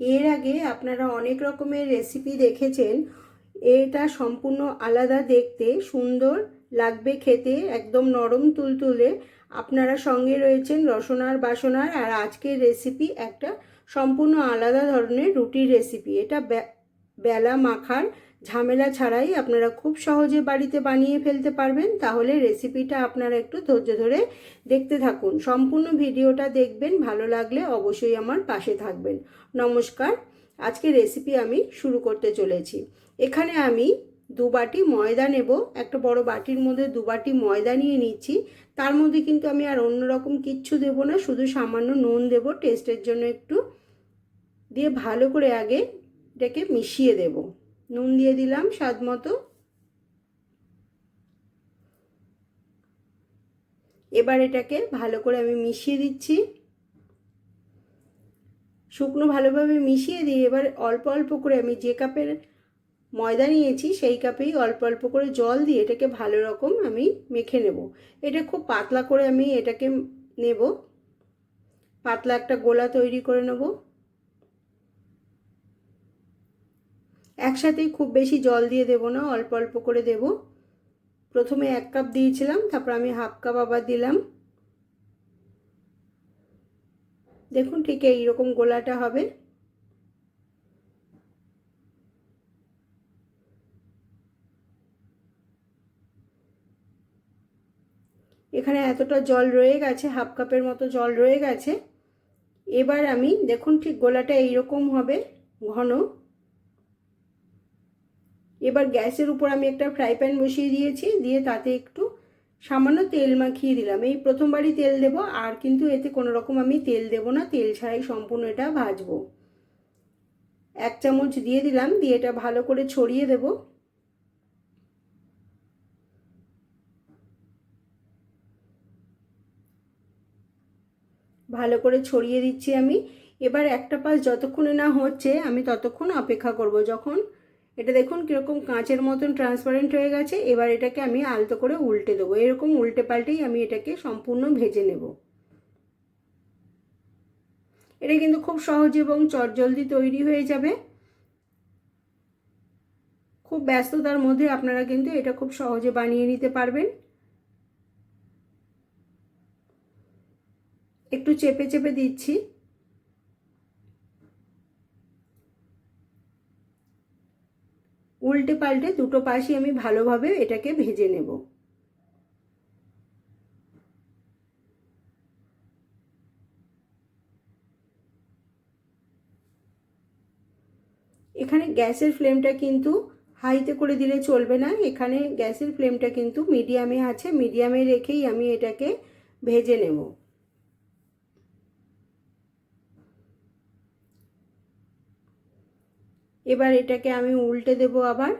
এর আগে আপনারা অনেক রকমের রেসিপি দেখেছেন। এটা সম্পূর্ণ আলাদা দেখতে, সুন্দর লাগবে খেতে, একদম নরম তুলতুলে। আপনারা সঙ্গে রয়েছেন রসনার বাসনার আর আজকের রেসিপি একটা সম্পূর্ণ আলাদা ধরনের রুটির রেসিপি এটা বেলা মাখার ঝামেলা ছাড়াই আপনারা খুব সহজে বাড়িতে বানিয়ে ফেলতে পারবেন। তাহলে রেসিপিটা আপনারা একটু ধৈর্য ধরে দেখতে থাকুন। সম্পূর্ণ ভিডিওটা দেখবেন, ভালো লাগলে অবশ্যই আমার পাশে থাকবেন। নমস্কার, আজকে রেসিপি আমি শুরু করতে চলেছি। এখানে আমি দু বাটি ময়দা নেব, একটা বড় বাটির মধ্যে দু বাটি ময়দা নিয়ে নিচ্ছি। তার মধ্যে কিন্তু আমি আর অন্য রকম কিচ্ছু দেব না, শুধু সামান্য নুন দেব টেস্টের জন্য একটু দিয়ে ভালো করে আগে এটাকে মিশিয়ে দেব। নুন দিয়ে দিলাম স্বাদ মতো। এবার এটাকে ভালো করে আমি মিশিয়ে দিচ্ছি। শুকনো ভালোভাবে মিশিয়ে দিয়ে এবার অল্প অল্প করে আমি যে কাপের ময়দা নিয়েছি সেই কাপেই অল্প অল্প করে জল দিয়ে এটাকে ভালো রকম আমি মেখে নেব। এটা খুব পাতলা করে আমি এটাকে নেব। পাতলা একটা গোলা তৈরি করে নেব। একসাথেই খুব বেশি জল দিয়ে দেব না, অল্প অল্প করে দেব। প্রথমে এক কাপ দিয়েছিলাম, তারপর আমি হাফ কাপ আবার দিলাম। দেখুন ঠিক এইরকম গোলাটা হবে। এখানে এতটা জল রয়ে গেছে, হাফ কাপের মতো জল রয়ে গেছে। এবার আমি, দেখুন ঠিক গোলাটা এইরকম হবে, ঘন। এবার গ্যাসের উপর আমি একটা ফ্রাই প্যান বসিয়ে দিয়েছি, দিয়ে তাতে একটু সামান্য তেল মাখিয়ে দিলাম। এই প্রথমবারই তেল দেব, আর কিন্তু এতে কোনো রকম আমি তেল দেব না, তেল ছাড়াই সম্পূর্ণ এটা ভাজবো। এক চামচ দিয়ে দিলাম, দিয়ে এটা ভালো করে ছড়িয়ে দেব। ভালো করে ছড়িয়ে দিচ্ছি আমি। এবার একটা পাশ যতক্ষণে না হচ্ছে, আমি ততক্ষণ অপেক্ষা করব। যখন এটা দেখুন কীরকম কাঁচের মতন ট্রান্সপারেন্ট হয়ে গেছে, এবার এটাকে আমি আলতো করে উল্টে দেবো। এরকম উল্টে পাল্টেই আমি এটাকে সম্পূর্ণ ভেজে নেব। এটা কিন্তু খুব সহজ এবং চটজলদি তৈরি হয়ে যাবে। খুব ব্যস্ততার মধ্যে আপনারা কিন্তু এটা খুব সহজে বানিয়ে নিতে পারবেন। একটু চেপে চেপে দিচ্ছি। উল্টে পাল্টে দুটো পাশই আমি ভালোভাবে এটাকে ভেজে নেব। এখানে গ্যাসের ফ্লেমটা কিন্তু হাইতে করে দিলে চলবে না। এখানে গ্যাসের ফ্লেমটা কিন্তু মিডিয়ামে আছে। মিডিয়ামে রেখেই আমি এটাকে ভেজে নেব। এবার এটাকে আমি উল্টে দেব আবার।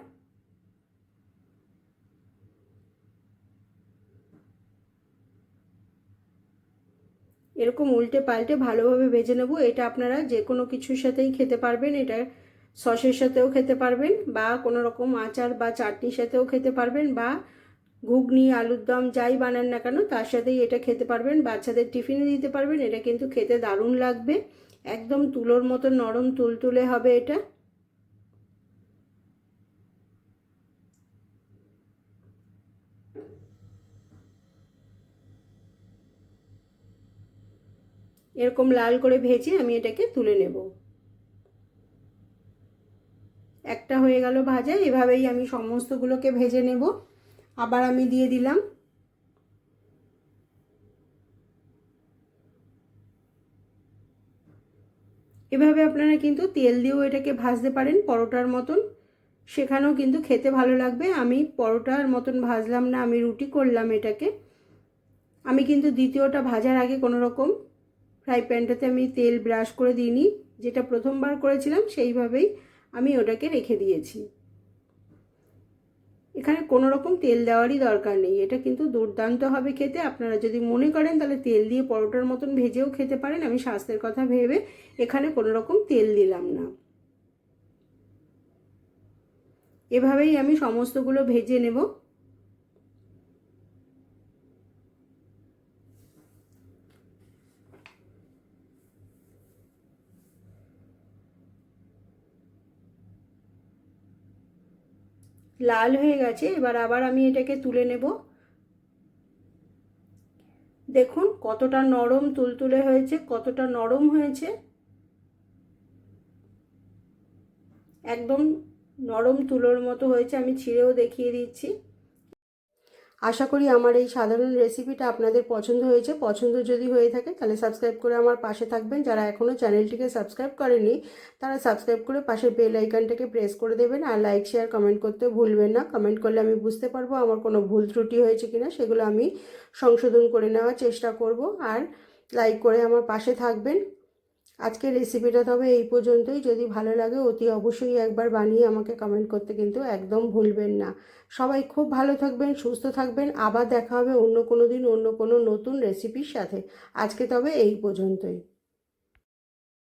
এরকম উল্টে পাল্টে ভালোভাবে ভেজে নেব। এটা আপনারা যে কোনো কিছুর সাথেই খেতে পারবেন। এটা সসের সাথেও খেতে পারবেন বা কোনো রকম আচার বা চাটনির সাথেও খেতে পারবেন বা ঘুগনি, আলুর দম যাই বানান না কেন, তার সাথেই এটা খেতে পারবেন। বাচ্চাদের টিফিনে দিতে পারবেন। এটা কিন্তু খেতে দারুণ লাগবে। একদম তুলোর মতো নরম তুলতুলে হবে এটা। এরকম লাল করে ভেজে আমি এটাকে তুলে নেব। একটা হয়ে গেল ভাজা, এভাবেই আমি সমস্তগুলোকে ভেজে নেব। আবার আমি দিয়ে দিলাম এভাবে আপনারা কিন্তু তেল দিয়েও এটাকে ভাজতে পারেন পরোটার মতন। সেখানেও কিন্তু খেতে ভালো লাগবে। আমি পরোটার মতন ভাজলাম না, আমি রুটি করলাম এটাকে। আমি কিন্তু দ্বিতীয়টা ভাজার আগে কোনো রকম ফ্রাই প্যানটাতে আমি তেল ব্রাশ করে দিইনি। যেটা প্রথমবার করেছিলাম, সেইভাবেই আমি ওটাকে রেখে দিয়েছি। এখানে কোনো রকম তেল দেওয়ারই দরকার নেই। এটা কিন্তু দুর্দান্ত হবে খেতে। আপনারা যদি মনে করেন, তাহলে তেল দিয়ে পরোটার মতন ভেজেও খেতে পারেন। আমি স্বাস্থ্যের কথা ভেবে এখানে কোনো রকম তেল দিলাম না। এভাবেই আমি সমস্তগুলো ভেজে নেব। লাল হয়ে গেছে, এবার আবার আমি এটাকে তুলে নেব। দেখুন কতটা নরম তুলতুলে হয়েছে, কতটা নরম হয়েছে। একদম নরম তুলোর মতো হয়েছে, আমি ছিঁড়েও দেখিয়ে দিচ্ছি। আশা করি আমার এই সাধারণ রেসিপিটা আপনাদের পছন্দ হয়েছে। পছন্দ যদি হয়ে থাকে, তাহলে সাবস্ক্রাইব করে আমার পাশে থাকবেন। যারা এখনও চ্যানেলটিকে সাবস্ক্রাইব করেনি, তারা সাবস্ক্রাইব করে পাশের বেল আইকনটাকে প্রেস করে দেবেন আর লাইক শেয়ার কমেন্ট করতে ভুলবেন না। কমেন্ট করলে আমি বুঝতে পারব আমার কোনো ভুল ত্রুটি হয়েছে কিনা, সেগুলো আমি সংশোধন করে নেওয়ার চেষ্টা করব। আর লাইক করে আমার পাশে থাকবেন। আজকের রেসিপিটা তবে এই পর্যন্তই। যদি ভালো লাগে, অতি অবশ্যই একবার বানিয়ে আমাকে কমেন্ট করতে কিন্তু একদম ভুলবেন না। সবাই খুব ভালো থাকবেন, সুস্থ থাকবেন। আবার দেখা হবে অন্য কোনো দিন, অন্য কোনো নতুন রেসিপির সাথে। আজকে তবে এই পর্যন্তই।